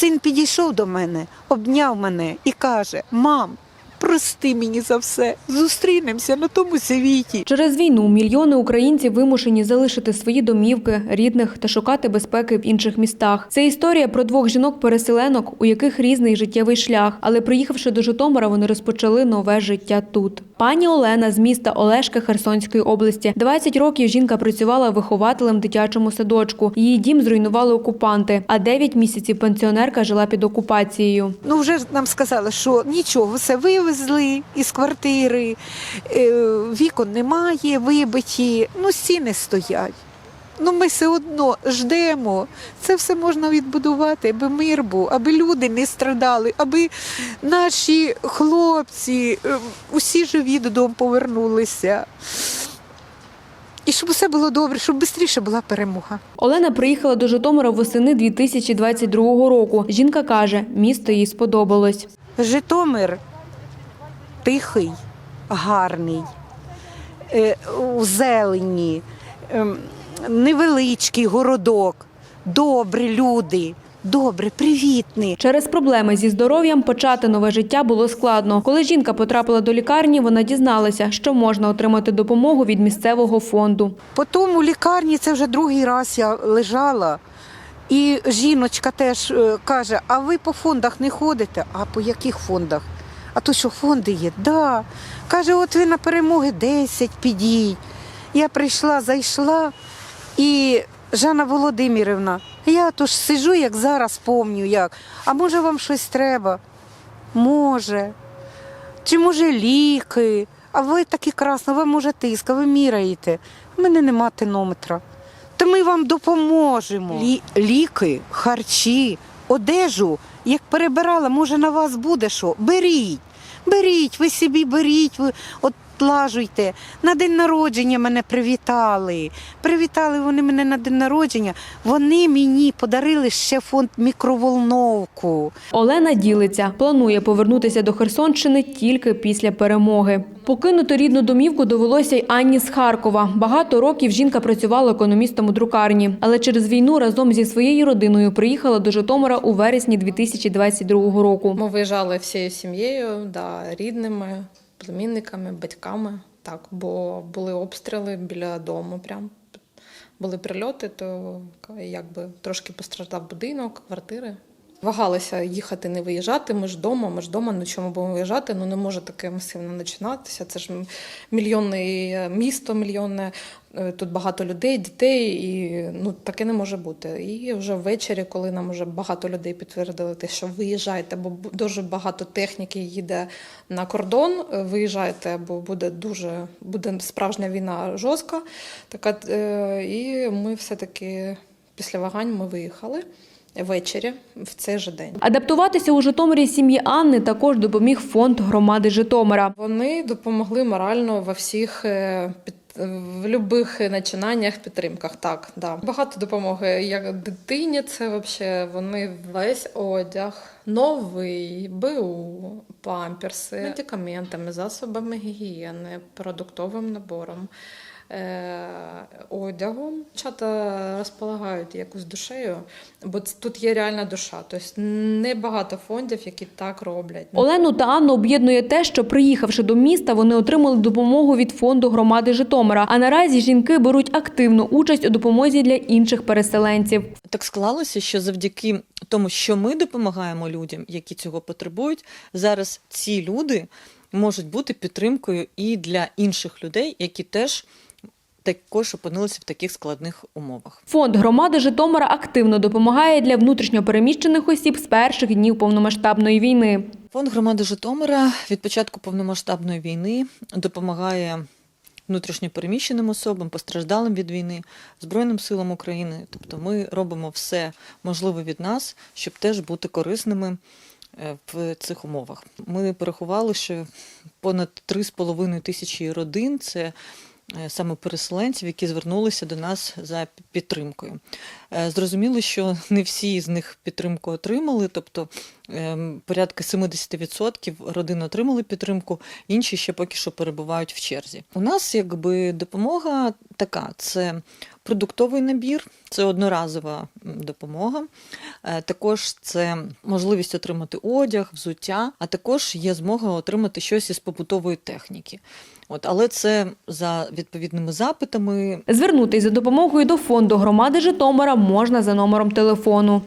Син підійшов до мене, обняв мене і каже: Мам, прости мені за все, зустрінемося на тому світі. Через війну мільйони українців вимушені залишити свої домівки, рідних та шукати безпеки в інших містах. Це історія про двох жінок-переселенок, у яких різний життєвий шлях, але приїхавши до Житомира, вони розпочали нове життя тут. Пані Олена з міста Олешка Херсонської області. 20 років жінка працювала вихователем в дитячому садочку. Її дім зруйнували окупанти, а 9 місяців пенсіонерка жила під окупацією. Ну, вже нам сказали, що нічого, все вивезли із квартири, е, вікон немає, вибиті, ну стіни стоять. Ну, ми все одно ждемо. Це все можна відбудувати, аби мир був, аби люди не страдали, аби наші хлопці е, усі живі додому повернулися. І щоб усе було добре, щоб швидше була перемога. Олена приїхала до Житомира восени 2022 року. Жінка каже, місто їй сподобалось. Житомир тихий, гарний, е, у зелені, ем, невеличкий городок, добрі люди, добре, привітні. Через проблеми зі здоров'ям почати нове життя було складно. Коли жінка потрапила до лікарні, вона дізналася, що можна отримати допомогу від місцевого фонду. Потім у лікарні це вже другий раз я лежала. І жіночка теж е, каже: а ви по фондах не ходите? А по яких фондах? А то що фонди є? Да. Каже, от ви на перемоги 10 підіть. Я прийшла, зайшла, і Жанна Володимирівна, я то ж сижу, як зараз помню, як. А може вам щось треба? Може. Чи може ліки? А ви такі красно, ви може тиск, а ви міряєте. У мене нема тонометра. То ми вам допоможемо. Лі- ліки, харчі, одежу, як перебирала, може на вас буде що? Беріть, беріть, ви собі беріть, ви отлажуйте. На день народження мене привітали. Привітали вони мене на день народження. Вони мені подарили ще фонд мікроволновку. Олена ділиться, планує повернутися до Херсонщини тільки після перемоги. Покинути рідну домівку довелося й Анні з Харкова. Багато років жінка працювала економістом у друкарні, але через війну разом зі своєю родиною приїхала до Житомира у вересні 2022 року. Ми виїжджали всією сім'єю, да, рідними, племінниками, батьками. Так, бо були обстріли біля дому. Прям були прильоти, то якби трошки постраждав будинок, квартири. Вагалися їхати, не виїжджати. Ми ж вдома, ми ж вдома, на чому будемо виїжджати. Ну не може таке масивно починатися. Це ж мільйонне місто, мільйонне. е, Тут багато людей, дітей, і ну таке не може бути. І вже ввечері, коли нам вже багато людей підтвердили те, що виїжджайте, бо дуже багато техніки їде на кордон. е, Виїжджайте, бо буде дуже буде справжня війна жорстка. Така е, і ми все таки після вагань ми виїхали ввечері в цей же день. Адаптуватися у Житомирі сім'ї Анни також допоміг фонд громади Житомира. Вони допомогли морально во всіх е, під. В будь-яких начинаннях, підтримках, так, да. Багато допомоги. Як дитині, це взагалі вони весь одяг, новий, БУ, памперси, медикаментами, засобами гігієни, продуктовим набором, одягом. Дівчата розполагають якусь душею, бо тут є реальна душа. Тобто небагато фондів, які так роблять. Олену та Анну об'єднує те, що приїхавши до міста, вони отримали допомогу від фонду громади Житомира. А наразі жінки беруть активну участь у допомозі для інших переселенців. Так склалося, що завдяки тому, що ми допомагаємо людям, які цього потребують, зараз ці люди можуть бути підтримкою і для інших людей, які теж також опинилися в таких складних умовах. Фонд громади Житомира активно допомагає для внутрішньопереміщених осіб з перших днів повномасштабної війни. Фонд громади Житомира від початку повномасштабної війни допомагає внутрішньопереміщеним особам, постраждалим від війни, Збройним силам України. Тобто ми робимо все можливе від нас, щоб теж бути корисними в цих умовах. Ми порахували, що понад 3,5 тисячі родин це е, саме переселенців, які звернулися до нас за підтримкою. Е, Зрозуміло, що не всі з них підтримку отримали, тобто ем, порядка 70% родин отримали підтримку, інші ще поки що перебувають в черзі. У нас якби допомога така: це продуктовий набір, це одноразова допомога. Е, Також це можливість отримати одяг, взуття, а також є змога отримати щось із побутової техніки. От, але це за відповідними запитами. Звернутись за допомогою до фонду громади Житомира можна за номером телефону